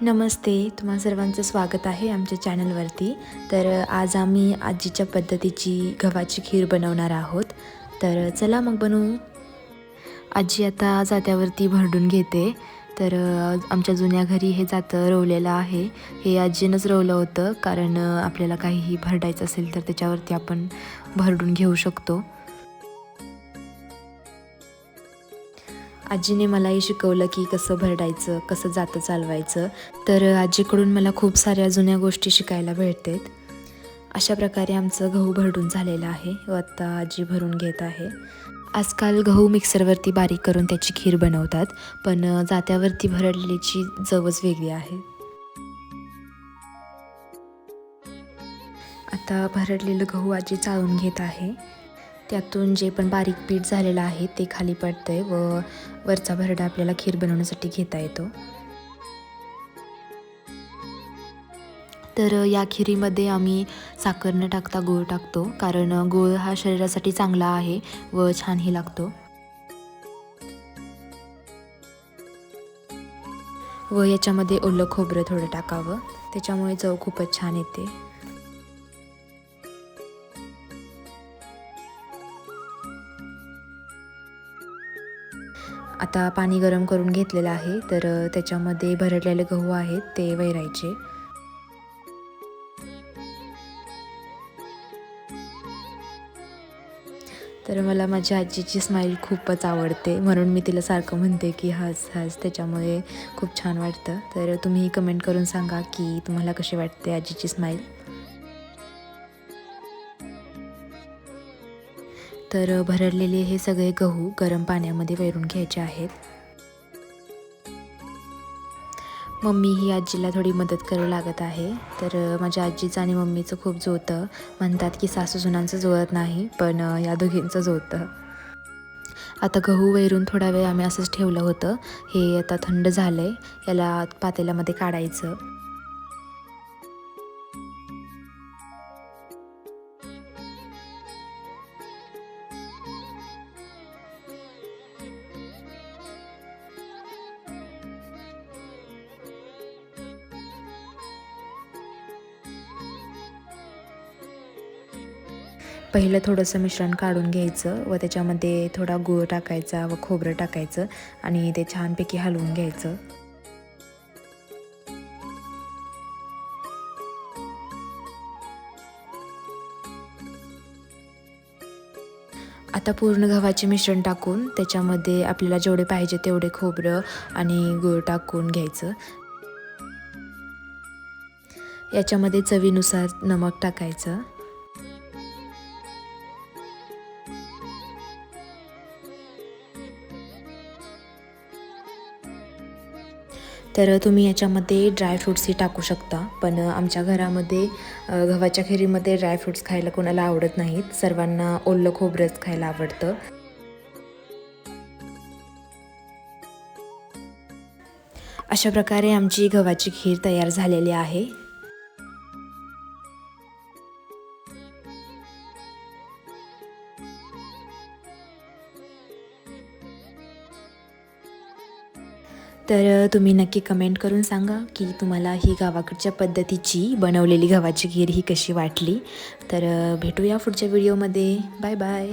नमस्ते तुम्हा सर्वांचं स्वागत आहे आमच्या चॅनलवरती. तर आज आम्ही आजीच्या पद्धतीची गव्हाची खीर बनवणार आहोत. तर चला मग बनवू. आजी आता जात्यावरती भरडून घेते. तर आमच्या जुन्या घरी हे जातं रोवलेलं आहे. हे आजीनंच रोवलं होतं कारण आपल्याला काहीही भरडायचं असेल तर त्याच्यावरती आपण भरडून घेऊ शकतो. आजीने मलाही शिकवलं की कसं भरडायचं कसं जातं चालवायचं. तर आजीकडून मला खूप साऱ्या जुन्या गोष्टी शिकायला भेटतात. अशा प्रकारे आमचं गहू भरडून झालेलं आहे व आत्ता आजी भरून घेत आहे. आजकाल गहू मिक्सरवरती बारीक करून त्याची खीर बनवतात पण जात्यावरती भरडलेलीची चवच वेगळी आहे. आता भरडलेलं गहू आजी चाळून घेत आहे. त्यातून जे पण बारीक पीठ झालेलं आहे ते खाली पडतं आहे व वरचा भरडा आपल्याला खीर बनवण्यासाठी घेता येतो. तर या खिरीमध्ये आम्ही साखर न टाकता गूळ टाकतो कारण गूळ हा शरीरासाठी चांगला आहे व छानही लागतो. व याच्यामध्ये ओलं खोबरं थोडं टाकावं. त्याच्यामुळे चव खूपच छान येते. आता पाणी गरम करून घेतलेलं आहे तर त्याच्यामध्ये भरडलेले गहू आहेत ते वैरायचे. तर मला माझ्या आजीची स्माईल खूपच आवडते म्हणून मी तिला सारखं म्हणते की हस हस त्याच्यामुळे खूप छान वाटतं. तर तुम्ही कमेंट करून सांगा की तुम्हाला कशी वाटते आजीची स्माईल तर भरडलेले हे सगळे गहू गरम पाण्यामध्ये वैरून घ्यायचे आहेत. मम्मी ही आजीला थोडी मदत करू लागत आहे. तर माझ्या आजीचं आणि मम्मीचं खूप जोतं. म्हणतात की सासू सुनांचं जुळत नाही पण या दोघींचं जोतं. आता गहू वैरून थोडा वेळ आम्ही असंच ठेवलं होतं. हे आता थंड झालं आहे याला पातेल्यामध्ये काढायचं. पहिलं थोडंसं मिश्रण काढून घ्यायचं व त्याच्यामध्ये थोडा गूळ टाकायचा व खोबरं टाकायचं आणि ते छानपैकी हलवून घ्यायचं. आता पूर्ण गव्हाचे मिश्रण टाकून त्याच्यामध्ये आपल्याला जेवढे पाहिजे तेवढे खोबरं आणि गूळ टाकून घ्यायचं. याच्यामध्ये चवीनुसार नमक टाकायचं. तर तुम्ही याच्यामध्ये ड्रायफ्रूट्सही टाकू शकता. पण आमच्या घरामध्ये गव्हाच्या खिरीमध्ये ड्रायफ्रूट्स खायला कोणाला आवडत नाहीत. सर्वांना ओलं खोबरंच खायला आवडतं. अशा प्रकारे आमची गव्हाची खीर तयार झालेली आहे. तर तुम्ही नक्की कमेंट करून सांगा की तुम्हाला ही गावाकडच्या पद्धतीची बनवलेली गव्हाची खीर ही कशी वाटली. तर भेटूया पुढच्या व्हिडिओमध्ये बाय बाय